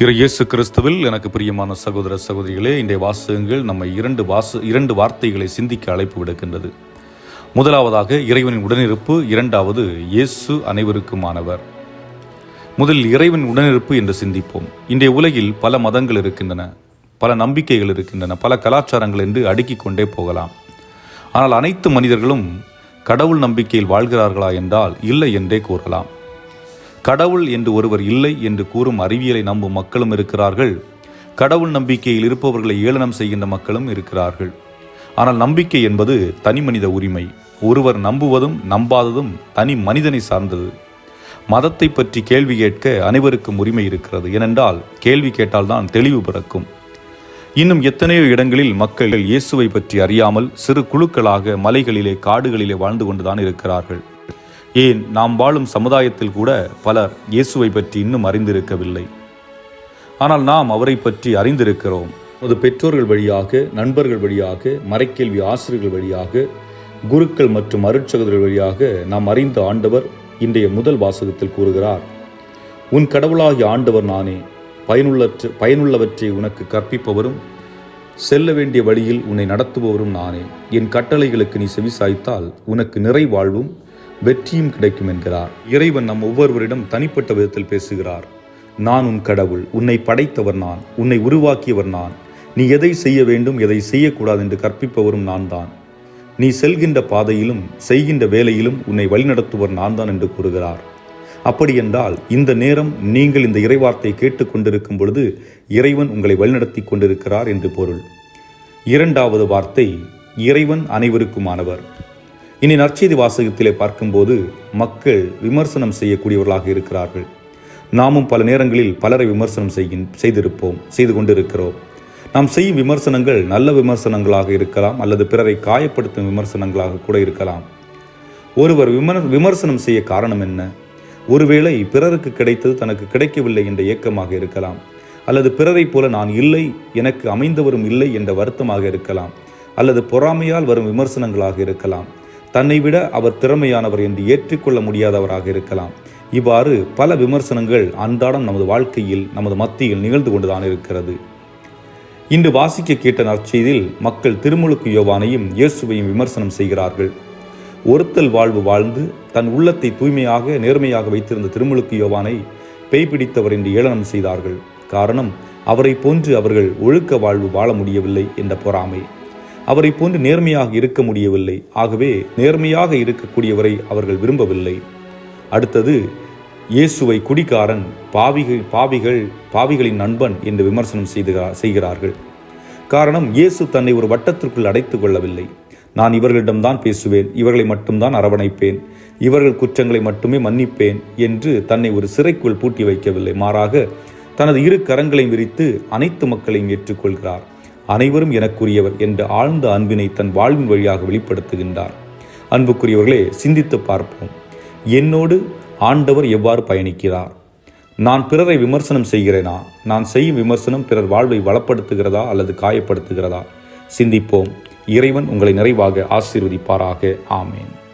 இறை இயேசு கிறிஸ்துவில் எனக்கு பிரியமான சகோதர சகோதரிகளே இன்றைய வாசகங்கள் நம்மை இரண்டு வாச இரண்டு வார்த்தைகளை சிந்திக்க அழைப்பு விடுக்கின்றது. முதலாவதாக இறைவனின் உடனிருப்பு இரண்டாவது இயேசு அனைவருக்குமானவர். முதல் இறைவன் உடனிருப்பு என்று சிந்திப்போம். இன்றைய உலகில் பல மதங்கள் இருக்கின்றன பல நம்பிக்கைகள் இருக்கின்றன பல கலாச்சாரங்கள் என்று அடுக்கிக் கொண்டே போகலாம். ஆனால் அனைத்து மனிதர்களும் கடவுள் நம்பிக்கையில் வாழ்கிறார்களா என்றால் இல்லை என்றே கூறலாம். கடவுள் என்று ஒருவர் இல்லை என்று கூறும் அறிவியலை நம்பும் மக்களும் இருக்கிறார்கள். கடவுள் நம்பிக்கையில் இருப்பவர்களை ஏளனம் செய்கின்ற மக்களும் இருக்கிறார்கள். ஆனால் நம்பிக்கை என்பது தனி மனித உரிமை. ஒருவர் நம்புவதும் நம்பாததும் தனி மனிதனை சார்ந்தது. மதத்தை பற்றி கேள்வி கேட்க அனைவருக்கும் உரிமை இருக்கிறது. ஏனென்றால் கேள்வி கேட்டால்தான் தெளிவு பிறக்கும். இன்னும் எத்தனையோ இடங்களில் மக்கள் இயேசுவை பற்றி அறியாமல் சிறு குழுக்களாக மலைகளிலே காடுகளிலே வாழ்ந்து கொண்டுதான் இருக்கிறார்கள். ஏன் நாம் வாழும் சமுதாயத்தில் கூட பலர் இயேசுவை பற்றி இன்னும் அறிந்திருக்கவில்லை. ஆனால் நாம் அவரை பற்றி அறிந்திருக்கிறோம். நமது பெற்றோர்கள் வழியாக நண்பர்கள் வழியாக மறைக்கேள்வி ஆசிரியர்கள் வழியாக குருக்கள் மற்றும் அருட்சகர்கள் வழியாக நாம் அறிந்த ஆண்டவர் இன்றைய முதல் வாசகத்தில் கூறுகிறார் உன் கடவுளாகிய ஆண்டவர் நானே பயனுள்ளற்ற பயனுள்ளவற்றை உனக்கு கற்பிப்பவரும் செல்ல வேண்டிய வழியில் உன்னை நடத்துபவரும் நானே. என் கட்டளைகளுக்கு நீ செவிசாய்த்தால் உனக்கு நிறைவாழ்வும் வெற்றியும் கிடைக்கும் என்கிறார். இறைவன் நம் ஒவ்வொருவரிடம் தனிப்பட்ட விதத்தில் பேசுகிறார். நான் உன் கடவுள் உன்னை படைத்தவர் நான் உன்னை உருவாக்கியவர் நான். நீ எதை செய்ய வேண்டும் எதை செய்யக்கூடாது என்று கற்பிப்பவரும் நான் தான். நீ செல்கின்ற பாதையிலும் செய்கின்ற வேலையிலும் உன்னை வழிநடத்துவர் நான் தான் என்று கூறுகிறார். அப்படியென்றால் இந்த நேரம் நீங்கள் இந்த இறைவார்த்தை கேட்டுக்கொண்டிருக்கும் பொழுது இறைவன் உங்களை வழிநடத்தி கொண்டிருக்கிறார் என்று பொருள். இரண்டாவது வார்த்தை இறைவன் அனைவருக்குமானவர். இனி நற்செய்தி வாசகத்திலே பார்க்கும்போது மக்கள் விமர்சனம் செய்யக்கூடியவர்களாக இருக்கிறார்கள். நாமும் பல நேரங்களில் பலரை விமர்சனம் செய்கின் செய்திருப்போம் செய்து கொண்டிருக்கிறோம். நாம் செய்யும் விமர்சனங்கள் நல்ல விமர்சனங்களாக இருக்கலாம் அல்லது பிறரை காயப்படுத்தும் விமர்சனங்களாக கூட இருக்கலாம். ஒருவர் விமர் விமர்சனம் செய்ய காரணம் என்ன? ஒருவேளை பிறருக்கு கிடைத்தது தனக்கு கிடைக்கவில்லை என்ற ஏக்கமாக இருக்கலாம் அல்லது பிறரைப் போல நான் இல்லை எனக்கு அமைந்தவரும் இல்லை என்ற வருத்தமாக இருக்கலாம் அல்லது பொறாமையால் வரும் விமர்சனங்களாக இருக்கலாம். தன்னை விட அவர் திறமையானவர் என்று ஏற்றுக்கொள்ள முடியாதவராக இருக்கலாம். இவ்வாறு பல விமர்சனங்கள் அன்றாடம் நமது வாழ்க்கையில் நமது மத்தியில் நிகழ்ந்து கொண்டுதான் இருக்கிறது. இன்று வாசிக்க கேட்ட நற்செய்தியில் மக்கள் திருமுழுக்கு யோவானையும் இயேசுவையும் விமர்சனம் செய்கிறார்கள். ஒருத்தல் வாழ்வு வாழ்ந்து தன் உள்ளத்தை தூய்மையாக நேர்மையாக வைத்திருந்த திருமுழுக்கு யோவானை பேய் பிடித்தவர் என்று ஏளனம் செய்தார்கள். காரணம் அவரை போன்று அவர்கள் ஒழுக்க வாழ்வு வாழ முடியவில்லை என்ற பொறாமை. அவரை போன்று நேர்மையாக இருக்க முடியவில்லை. ஆகவே நேர்மையாக இருக்கக்கூடியவரை அவர்கள் விரும்பவில்லை. அடுத்தது இயேசுவை குடிகாரன் பாவிகள் பாவிகள் பாவிகளின் நண்பன் என்று விமர்சனம் செய்து செய்கிறார்கள். காரணம் இயேசு தன்னை ஒரு வட்டத்திற்குள் அடைத்துக் கொள்ளவில்லை. நான் இவர்களிடம்தான் பேசுவேன் இவர்களை மட்டும்தான் அரவணைப்பேன் இவர்கள் குற்றங்களை மட்டுமே மன்னிப்பேன் என்று தன்னை ஒரு சிறைக்குள் பூட்டி வைக்கவில்லை. மாறாக தனது இரு கரங்களையும் விரித்து அனைத்து மக்களையும் ஏற்றுக்கொள்கிறார். அனைவரும் எனக்குரியவர் என்ற ஆழ்ந்த அன்பினை தன் வாழ்வின் வழியாக வெளிப்படுத்துகின்றார். அன்புக்குரியவர்களே சிந்தித்து பார்ப்போம். என்னோடு ஆண்டவர் எவ்வாறு பயணிக்கிறார்? நான் பிறரை விமர்சனம் செய்கிறேனா? நான் செய்யும் விமர்சனம் பிறர் வாழ்வை வளப்படுத்துகிறதா அல்லது காயப்படுத்துகிறதா? சிந்திப்போம். இறைவன் உங்களை நிறைவாக ஆசீர்வதிப்பாராக. ஆமேன்.